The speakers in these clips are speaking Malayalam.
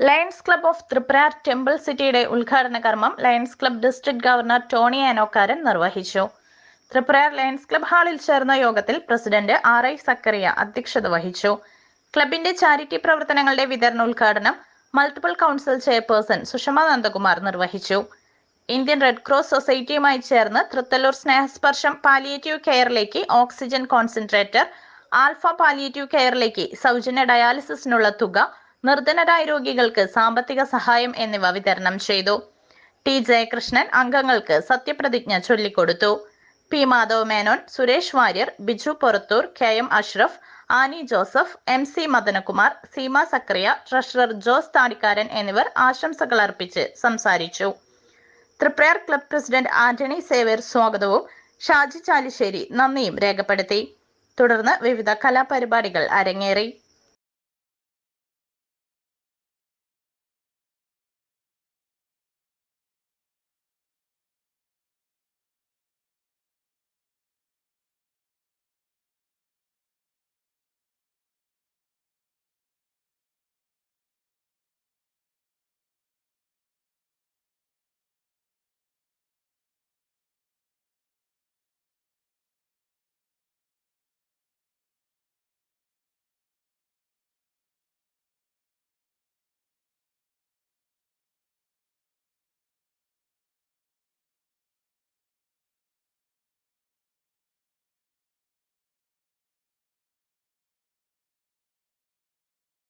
Lions Club of Tripura temple സിറ്റിയുടെ ഉദ്ഘാടന കർമ്മം Lions Club district governor Tony Anokkaran നിർവഹിച്ചു. ത്രിപുര ലയൺസ് ക്ലബ് ഹാളിൽ ചേർന്ന യോഗത്തിൽ പ്രസിഡന്റ് ആർ ഐ സക്കറിയ അധ്യക്ഷത വഹിച്ചു. ക്ലബിന്റെ ചാരിറ്റി പ്രവർത്തനങ്ങളുടെ വിതരണ ഉദ്ഘാടനം multiple council chairperson Sushama Nandakumar നിർവഹിച്ചു. ഇന്ത്യൻ റെഡ് ക്രോസ് സൊസൈറ്റിയുമായി ചേർന്ന് തൃത്തല്ലൂർ സ്നേഹസ്പർശം പാലിയേറ്റീവ് കെയറിലേക്ക് ഓക്സിജൻ കോൺസെൻട്രേറ്റർ ആൽഫ പാലിയേറ്റീവ് കെയറിലേക്ക് സൗജന്യ ഡയാലിസിസിനുള്ള തുക നിർധനരായ രോഗികൾക്ക് സാമ്പത്തിക സഹായം എന്നിവ വിതരണം ചെയ്തു. ടി ജയകൃഷ്ണൻ അംഗങ്ങൾക്ക് സത്യപ്രതിജ്ഞ ചൊല്ലിക്കൊടുത്തു. P Madhav Menon Suresh Warrier Biju Porathur K M Ashraf Annie Joseph M C Madanakumar Seema Zakariya treasurer Jose Thadikkaran എന്നിവർ ആശംസകൾ അർപ്പിച്ച് സംസാരിച്ചു. Triprayar club president Antony saver സ്വാഗതവും ഷാജി ചാലിശ്ശേരി നന്ദിയും രേഖപ്പെടുത്തി. തുടർന്ന് വിവിധ കലാപരിപാടികൾ അരങ്ങേറി.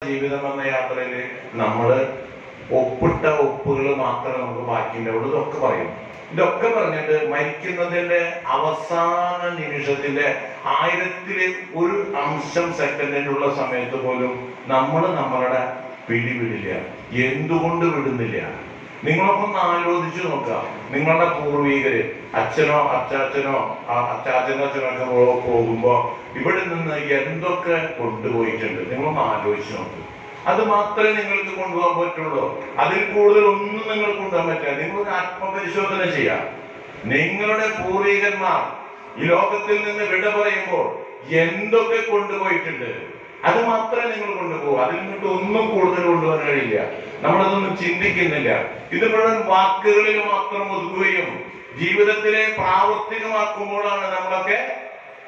ജീവിതം എന്ന യാത്രയിൽ നമ്മൾ ഒപ്പിട്ട ഒപ്പുകൾ മാത്രമേ നമുക്ക് ബാക്കിയുണ്ടാവുള്ളൂ ഇതൊക്കെ പറയും. ഇതൊക്കെ പറഞ്ഞിട്ട് മരിക്കുന്നതിന്റെ അവസാന നിമിഷത്തിന്റെ ആയിരത്തിലെ ഒരു അംശം സെക്കൻഡിനുള്ള സമയത്ത് പോലും നമ്മൾ നമ്മളുടെ പിടി വിടില്ല എന്തുകൊണ്ട് വിടുന്നില്ല? നിങ്ങളൊക്കെ ഒന്ന് ആലോചിച്ചു നോക്കുക. നിങ്ങളുടെ പൂർവികര് അച്ഛനോ അച്ചാച്ചനോ അച്ചാച്ചനോ അച്ഛനോ പോകുമ്പോ ഇവിടെ നിന്ന് എന്തൊക്കെ കൊണ്ടുപോയിട്ടുണ്ട്? നിങ്ങളൊന്ന് ആലോചിച്ചു നോക്കൂ. അത് മാത്രമേ നിങ്ങൾക്ക് കൊണ്ടുപോകാൻ പറ്റുള്ളൂ. അതിൽ കൂടുതൽ ഒന്നും നിങ്ങൾക്ക് കൊണ്ടുപോകാൻ പറ്റില്ല. നിങ്ങൾ ഒരു ആത്മപരിശോധന ചെയ്യാം നിങ്ങളുടെ പൂർവികന്മാർ ഈ ലോകത്തിൽ നിന്ന് വിട പറയുമ്പോൾ എന്തൊക്കെ കൊണ്ടുപോയിട്ടുണ്ട്? അത് മാത്രമേ നിങ്ങൾ കൊണ്ടുപോകൂ. അതിൽ നിന്നിട്ട് ഒന്നും കൂടുതൽ കൊണ്ടുപോകാൻ കഴിയില്ല. നമ്മളതൊന്നും ചിന്തിക്കുന്നില്ല. ഇത് മുഴുവൻ വാക്കുകളിൽ മാത്രം ഒതുക്കുകയും ജീവിതത്തിലെ പ്രാവർത്തികമാക്കുമ്പോഴാണ് നമ്മളൊക്കെ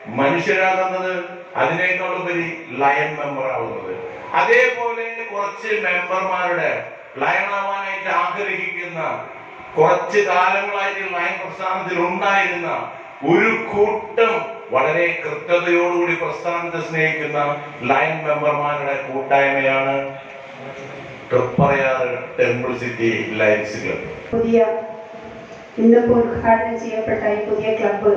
മനുഷ്യരാകുന്നത്. അതിനേക്കാളുപരി ലയൺ മെമ്പർ ആവുന്നത്. അതേപോലെ കുറച്ച് മെമ്പർമാരുടെ ലയൺ ആവാനായിട്ട് ആഗ്രഹിക്കുന്ന കുറച്ച് കാലങ്ങളായിട്ട് ലയൺ പ്രസ്ഥാനത്തിൽ ഉണ്ടായിരുന്ന ഒരു കൂട്ടം വളരെ കൃത്യതയോടുകൂടി പ്രസ്ഥാനത്തെ സ്നേഹിക്കുന്ന ലൈൻ മെമ്പർമാരുടെ കൂട്ടായ്മയാണ് Triprayar temple city Lions club പുതിയ ഇന്നിപ്പോൾ ഉദ്ഘാടനം ചെയ്യപ്പെട്ട ഈ പുതിയ ക്ലബ്ബ്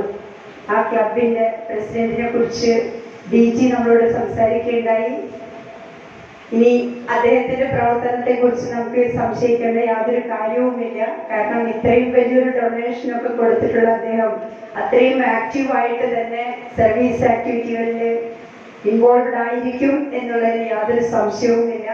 ആ ക്ലബിന്റെ പ്രസിഡന്റിനെ കുറിച്ച് ഡി ജി നമ്മളോട് സംസാരിക്കുകയുണ്ടായി. ഇനി അദ്ദേഹത്തിന്റെ പ്രവർത്തനത്തെ കുറിച്ച് നമുക്ക് സംശയിക്കേണ്ട യാതൊരു കാര്യവുമില്ല. കാരണം ഇത്രയും വലിയൊരു ഡൊണേഷൻ ഒക്കെ കൊടുത്തിട്ടുള്ള അദ്ദേഹം അത്രയും ആക്റ്റീവായിട്ട് തന്നെ സർവീസ് ആക്ടിവിറ്റികളിൽ ഇൻവോൾവ് ആയിരിക്കും എന്നുള്ളതിന് യാതൊരു സംശയവുമില്ല.